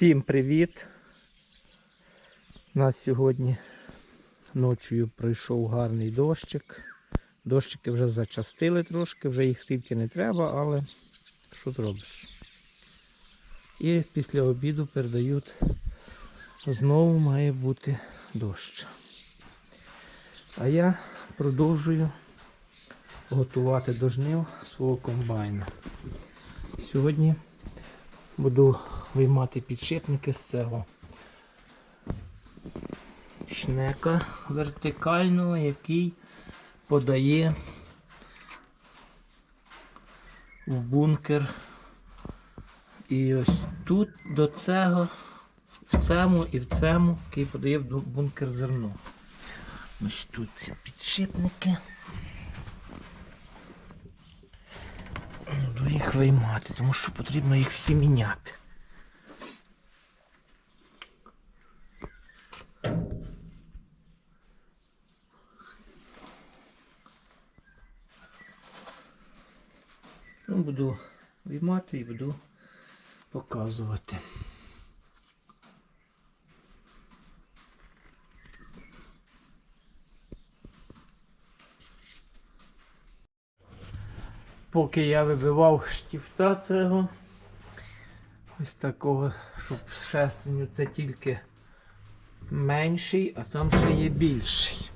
Всім привіт! У нас сьогодні ночою пройшов гарний дощик. Дощики вже зачастили трошки, вже їх стільки не треба, але що зробиш? І після обіду передають, знову має бути дощ. А я продовжую готувати до жнив свого комбайна. Сьогодні буду виймати підшипники з цього шнека вертикального, який подає в бункер. І ось тут до цього, в цьому і в цьому, який подає в бункер зерно. Ось тут ці підшипники. Буду їх виймати, тому що потрібно їх всі міняти. Буду виймати і буду показувати. Поки я вибивав штифта цього, ось такого, щоб з шестерню це тільки менший, а там ще є більший.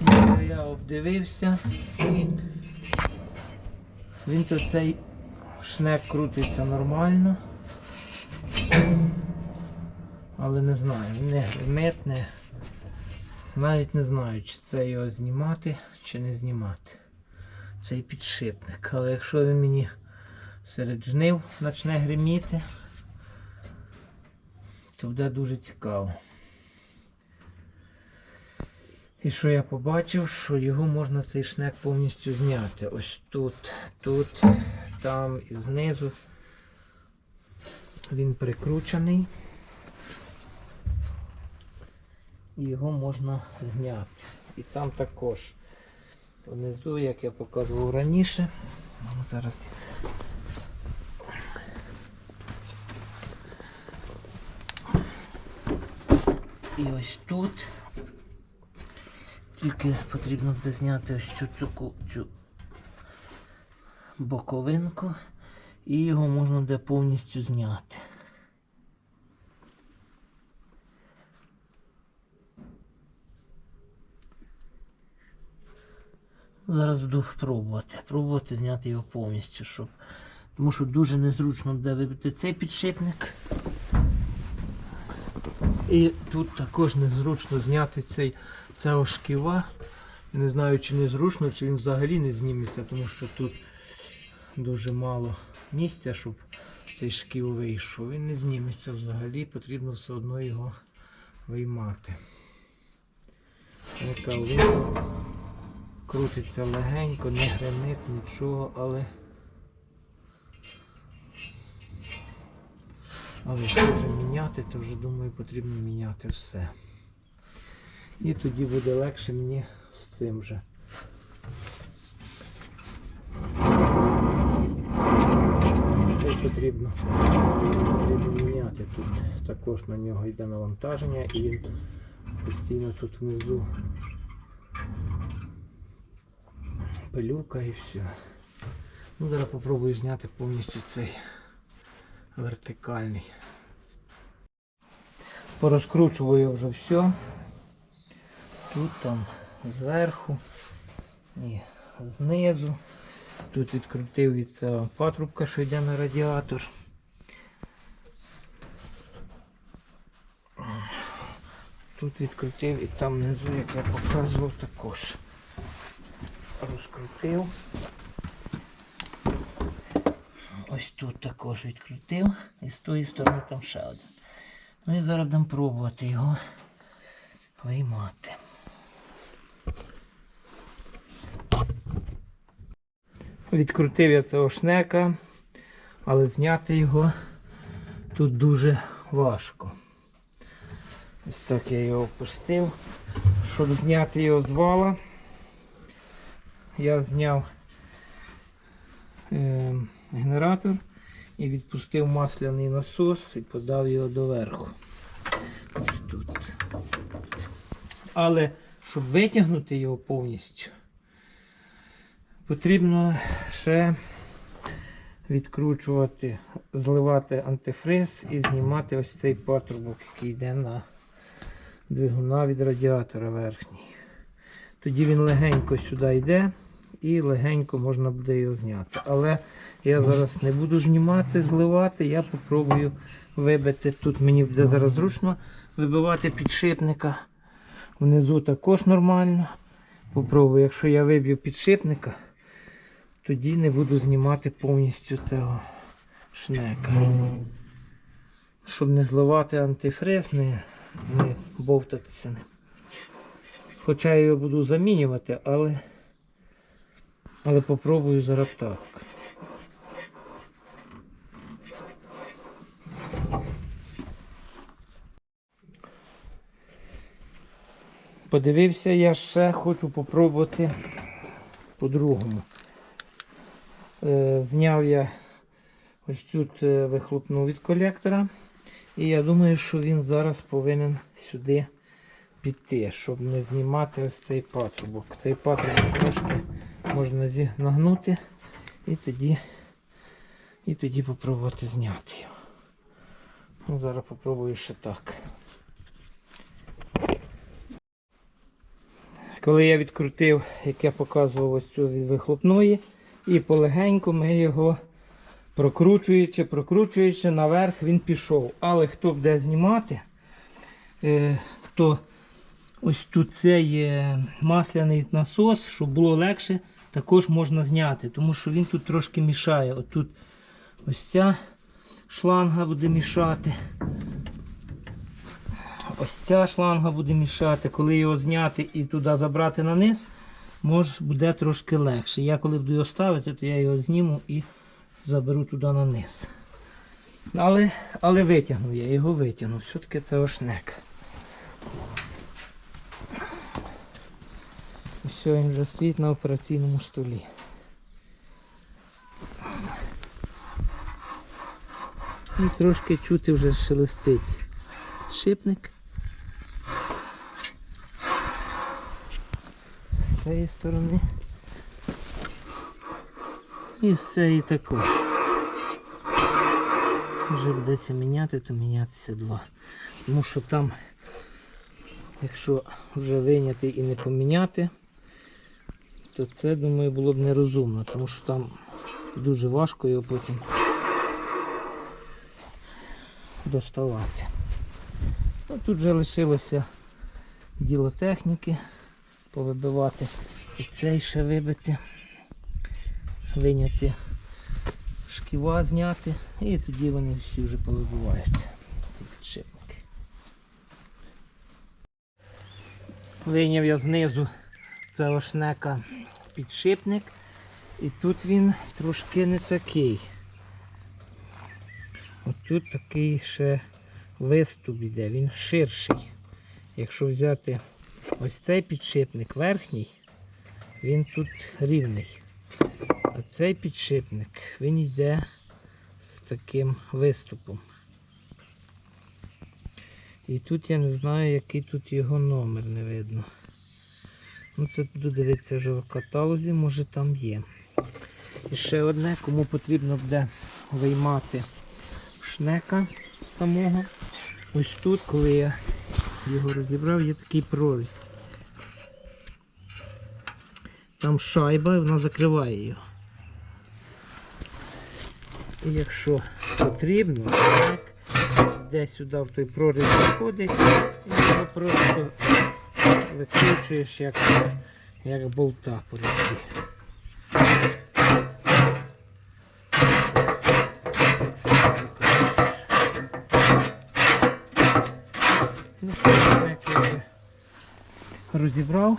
Ну, Я обдивився. Він то цей шнек крутиться нормально. Але не знаю, не гримить, не... навіть не знаю, чи це його знімати, чи не знімати. Цей підшипник. Але якщо він мені серед жнив почне гриміти, то буде дуже цікаво. І що я побачив, що його можна цей шнек повністю зняти. Ось тут, тут, там і знизу. Він прикручений. І його можна зняти. І там також внизу, як я показував раніше. Зараз. І ось тут. Тільки потрібно буде зняти ось цю, цю, цю боковинку і його можна буде повністю зняти. Зараз буду пробувати. Пробувати зняти його повністю, щоб. Тому що дуже незручно буде вибити цей підшипник. І тут також незручно зняти цей цього шківа. Не знаю, чи незручно, чи він взагалі не зніметься, тому що тут дуже мало місця, щоб цей шків вийшов. Він не зніметься взагалі, потрібно все одно його виймати. Він крутиться легенько, не гремить, нічого, але але якщо вже міняти, то вже думаю потрібно міняти все. І тоді буде легше мені з цим же. Це потрібно, потрібно міняти тут. Також на нього йде навантаження і він постійно тут внизу пилюка і все. Ну, Зараз попробую зняти повністю цей вертикальний. Порозкручую вже все. Тут там зверху і знизу. Тут відкрутив від цього патрубка, що йде на радіатор. Тут відкрутив і там внизу, як я показував, також розкрутив. Ось тут також відкрутив і з тої сторони там ще один. Ну і зараз будемо пробувати його виймати. Відкрутив я цього шнека, але зняти його тут дуже важко. Ось так я його опустив. Щоб зняти його з вала, я зняв е, генератор і відпустив масляний насос і подав його доверху. Ось тут. Але щоб витягнути його повністю, потрібно ще відкручувати, зливати антифриз і знімати ось цей патрубок, який йде на двигуна від радіатора верхній. Тоді він легенько сюди йде і легенько можна буде його зняти. Але я зараз не буду знімати, зливати, я попробую вибити. Тут мені буде зараз зручно вибивати підшипника. Внизу також нормально. Попробую, якщо я виб'ю підшипника, тоді не буду знімати повністю цього шнека. Щоб не зливати антифриз, не, не бовтатися ним. Хоча я його буду замінювати, але, але попробую зараз так. Подивився, я ще хочу попробувати по-другому. Е, зняв я ось тут е, вихлопну від колектора. І я думаю, що він зараз повинен сюди піти, щоб не знімати ось цей патрубок. Цей патрубок трошки можна нагнути і тоді, і тоді попробувати зняти його. Ну, зараз попробую ще так. Коли я відкрутив, як я показував ось цю від вихлопної, і полегеньку ми його прокручуючи, прокручуючи наверх, він пішов. Але хто буде знімати, е, то ось тут цей масляний насос, щоб було легше, також можна зняти, тому що він тут трошки мішає. Отут ось ця шланга буде мішати. Ось ця шланга буде мішати. Коли його зняти і туди забрати на низ, може буде трошки легше. Я коли буду його ставити, то я його зніму і заберу туди на низ. Але, але витягну я, його витягну. Все-таки це ошнек. Все, він вже стоїть на операційному столі. І трошки чути вже шелестить шипник. З цієї сторони. І з цієї також. Вже вдеться міняти, то мінятися два. Тому що там, якщо вже вийняти і не поміняти, то це, думаю, було б нерозумно, тому що там дуже важко його потім доставати. Ну, тут вже лишилося діло техніки, повибивати і цей ще вибити, виняти шківа зняти і тоді вони всі вже повибиваються, ці підшипники. Вийняв я знизу цього шнека підшипник і тут він трошки не такий. От тут такий ще виступ іде, він ширший. Якщо взяти ось цей підшипник верхній, він тут рівний. А цей підшипник він йде з таким виступом. І тут я не знаю, який тут його номер не видно. Ну це буду дивитися вже в каталозі, може там є. І ще одне, кому потрібно буде виймати шнека самого. Ось тут, коли я його розібрав, є такий проріз. Там шайба і вона закриває його. І якщо потрібно, так, десь сюди в той проріз заходить, і його просто викручуєш як, як болта по руці. Ну, розібрав.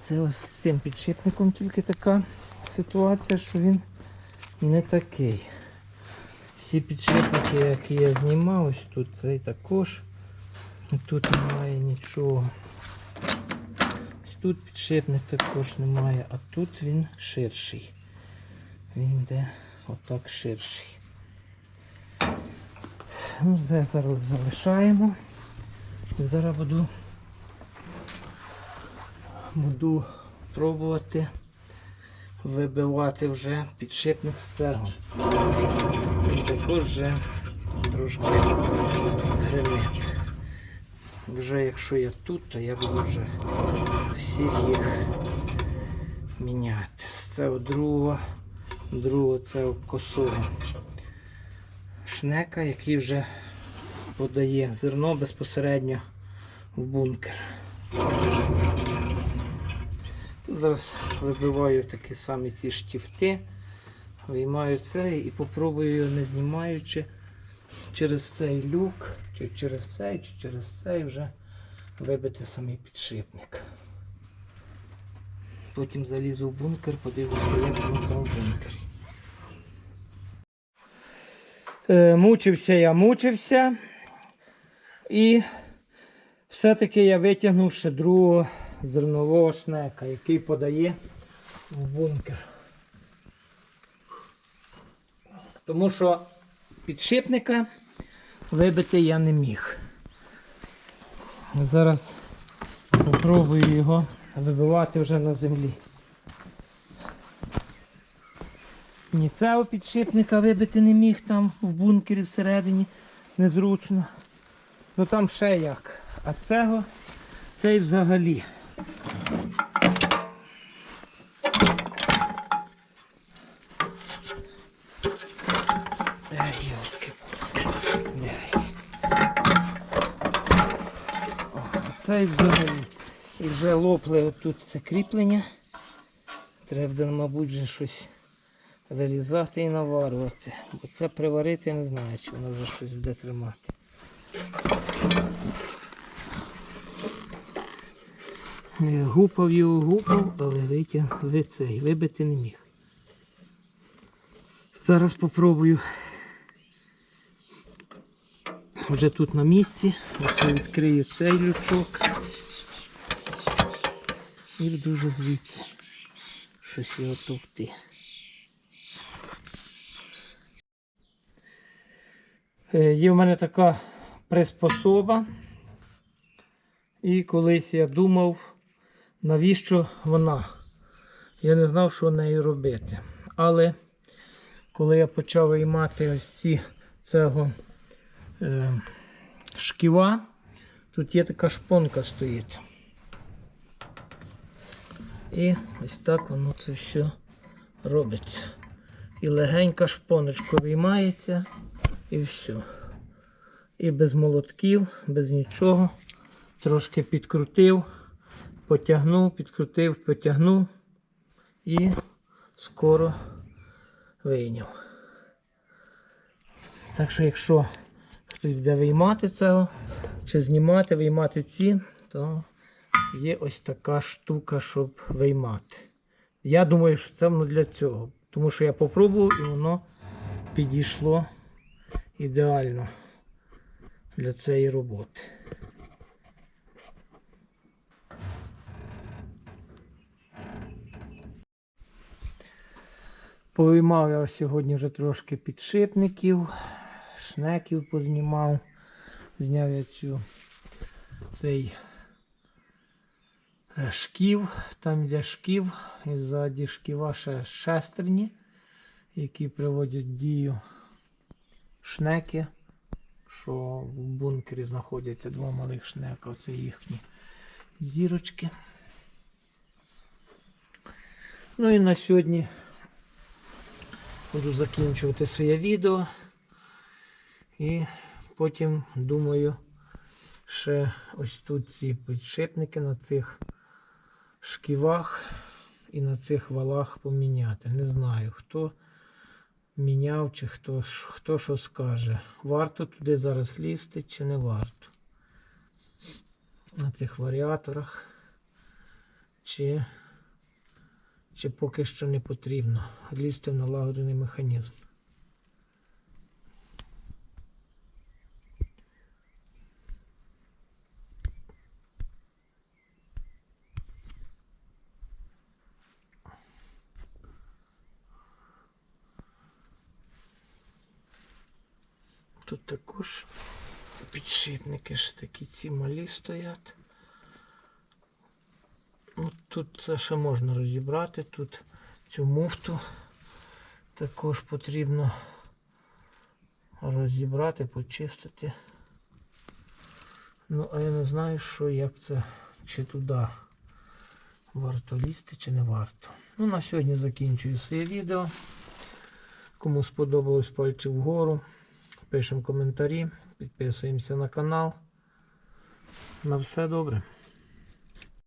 Це ось з цим підшипником тільки така ситуація, що він не такий. Всі підшипники, які я знімав, ось тут цей також. Тут немає нічого. Тут підшипник також немає, а тут він ширший. Він йде отак ширший. Ну, це зараз залишаємо. Зараз буду, буду пробувати вибивати вже підшипник з цього. Також вже трошки гримить. Вже якщо я тут, то я буду вже всіх їх міняти. З цього другого, другого цього косого шнека, який вже подає зерно безпосередньо в бункер. Тут зараз вибиваю такі самі ці штифти, виймаю це і попробую не знімаючи через цей люк, чи через цей, чи через цей вже вибити самий підшипник. Потім залізу в бункер, подивлюся, як там в бункері. Е, мучився я, мучився. І все-таки я витягнув ще другого зернового шнека, який подає в бункер. Тому що підшипника вибити я не міг. Зараз спробую його вибивати вже на землі. Ні цього підшипника вибити не міг там в бункері всередині незручно. Ну там ще як. А цього цей взагалі. Ай, йолки. Десь. А взагалі. І вже лопли отут це кріплення. Треба, мабуть, вже щось вирізати і наварювати. Бо це приварити не знаю, чи воно вже щось буде тримати. Гупав його, гупав, але витяг ви цей, вибити не міг. Зараз попробую. Вже тут на місці. Ось я відкрию цей лючок. І буду вже звідси щось його товкти. Е, Є в мене така приспособа. І колись я думав, навіщо вона. Я не знав, що нею робити. Але коли я почав виймати ось ці цього шківа, тут є така шпонка стоїть. І ось так воно це все робиться. І легенька шпоночка виймається і все. І без молотків, без нічого. Трошки підкрутив, потягнув, підкрутив, потягнув і скоро вийняв. Так що, якщо хтось буде виймати цього, чи знімати, виймати ці, то є ось така штука, щоб виймати. Я думаю, що це воно для цього. Тому що я попробував і воно підійшло ідеально для цієї роботи. Повиймав я сьогодні вже трошки підшипників, шнеків познімав. Зняв я цю цей е, шків, там йде шків, і ззаді шківа ще шестерні, які приводять дію шнеки, що в бункері знаходяться два малих шнека, оце їхні зірочки. Ну і на сьогодні буду закінчувати своє відео. І потім думаю, ще ось тут ці підшипники на цих шківах і на цих валах поміняти. Не знаю, хто міняв чи хто, хто що скаже. Варто туди зараз лізти чи не варто. На цих варіаторах. Чи, чи поки що не потрібно лізти в налагоджений механізм. Тут також підшипники ж такі ці малі стоять. Ну, тут це ще можна розібрати. Тут цю муфту також потрібно розібрати, почистити. Ну, а я не знаю, що як це, чи туди варто лізти, чи не варто. Ну, на сьогодні закінчую своє відео. Кому сподобалось пальчик вгору. Пишемо коментарі, підписуємося на канал. На все добре.